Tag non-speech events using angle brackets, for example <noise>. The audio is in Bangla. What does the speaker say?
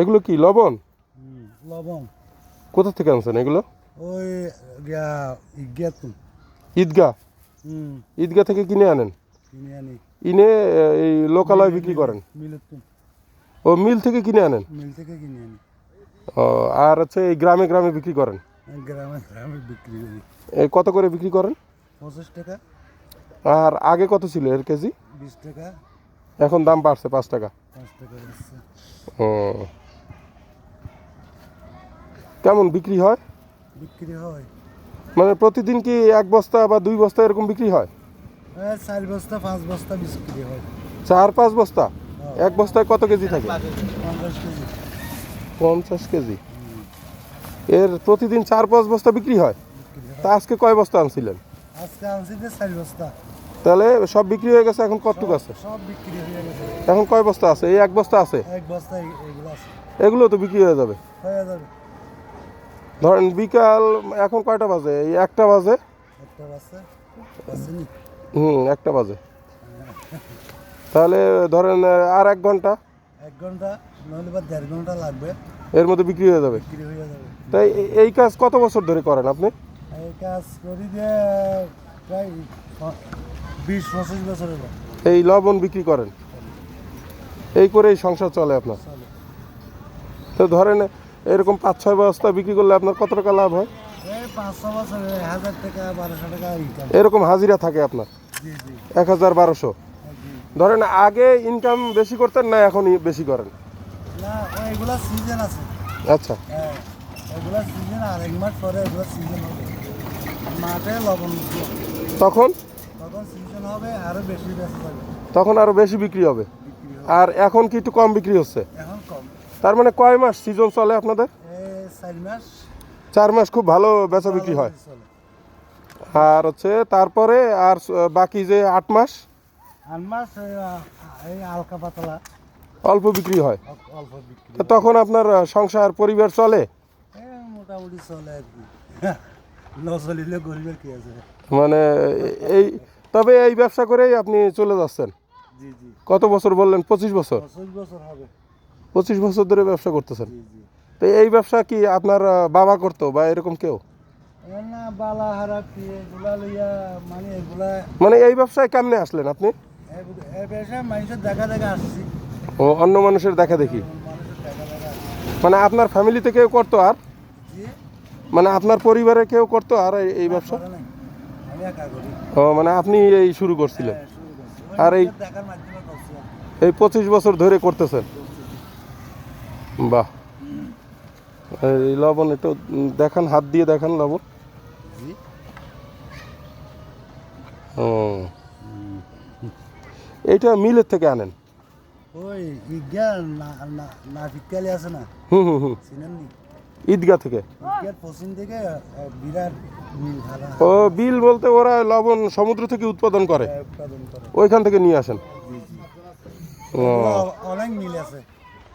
এগুলো কি লবণ? লবণ। কোথা থেকে আনছেন এগুলো? ওই ঈদগাহ? ঈদগাহ থেকে কিনে আনেন? কিনে ইনে এই লোকালয় বিক্রি করেন? ও মিল থেকে কিনে আনেন? মিল থেকে কিনে আনি। ও, আর হচ্ছে এই গ্রামে গ্রামে বিক্রি করেন? গ্রামে গ্রামে বিক্রি করি। এই কত করে বিক্রি করেন? পঁচিশ টাকা। আর আগে কত ছিল এর কেজি? বিশ টাকা। এখন দাম বাড়ছে পাঁচ টাকা। পাঁচ টাকা ও। কেমন বিক্রি হয়? বিক্রি হয়। মানে প্রতিদিন কি এক বস্তা বা দুই বস্তা এরকম বিক্রি হয়? এই চার বস্তা পাঁচ বস্তা বিক্রি হয়। চার পাঁচ বস্তা? এক বস্তায় কত কেজি থাকে? পঞ্চাশ কেজি। পঞ্চাশ কেজি। এর প্রতিদিন চার পাঁচ বস্তা বিক্রি হয়? তা আজকে কয় বস্তা আনছিলেন? আজকে আনছি যে চার বস্তা। তাহলে সব বিক্রি হয়ে গেছে এখন কতটুক আছে? সব বিক্রি হয়ে গেছে। এখন কয় বস্তা আছে? এই এক বস্তা আছে? এক বস্তা এগুলো আছে। এগুলো তো বিক্রি হয়ে যাবে। হয়ে যাবে। ধরেন বিকাল এখন কয়টা বাজে? এই একটা বাজে? হুম একটা বাজে। তাহলে ধরেন আর এক ঘণ্টা? এক ঘণ্টা নইলে বা দেড় ঘণ্টা লাগবে। এর মধ্যে বিক্রি হয়ে যাবে? বিক্রি হয়ে যাবে। তাই এই কাজ কত বছর ধরে করেন আপনি? এই কাজ করি যে প্রায় বিশ পঁচিশ বছর হলো এই লবণ বিক্রি করেন? এই করেই সংসার চলে আপনার? তো ধরেন এরকম পাঁচ ছয় বস্তা বিক্রি করলে আপনার কত টাকা লাভ হয়? এরকম হাজিরা থাকে আপনার? এক হাজার বারোশো। ধরেন আগে ইনকাম বেশি করতেন না এখন বেশি করেন? আচ্ছা। হ্যাঁ। তখন? তখন আরও বেশি বিক্রি হবে। আর এখন কি একটু কম বিক্রি হচ্ছে? তার মানে কয় মাস সিজন চলে আপনাদের? চার মাস। খুব ভালো বেচা বিক্রি হয়। আর হচ্ছে তারপরে আর বাকি যে আট মাস? আট মাস এই, হালকা পাতলা। অল্প বিক্রি হয়। অল্প- বিক্রি তখন আপনার সংসার পরিবার চলে? মোটামুটি চলে আর কি। <laughs> ন গরিবের কি আছে? মানে এই তবে এই ব্যবসা করেই আপনি চলে যাচ্ছেন? জি জি। কত বছর বললেন? পঁচিশ বছর? পঁচিশ বছর হবে। পঁচিশ বছর ধরে ব্যবসা করতেছেন। তো এই ব্যবসা কি আপনার বাবা করতো বা এরকম কেউ? মানে মানে এই ব্যবসায় কেমনে আসলেন আপনি? ও অন্য মানুষের দেখা দেখি। মানে আপনার ফ্যামিলিতে কেউ করতো আর? মানে আপনার পরিবারে কেউ করতো আর এই- ব্যবসা? ও মানে আপনি এই শুরু করছিলেন। হ্যাঁ, আর এই-। এই পঁচিশ বছর ধরে করতেছেন। বাহ। এই লবণ একটু দেখান হাত দিয়ে দেখান লবণ। ও। এইটা মিলের থেকে আনেন? ওই ইজ্ঞা না না আছে না? হুম হুম হুম। চিনেন থেকে? পশ্চিম থেকে বিরাট ও বিল বলতে ওরা লবণ সমুদ্র থেকে উৎপাদন করে। ওইখান থেকে নিয়ে আসেন। অনেক মিল আছে।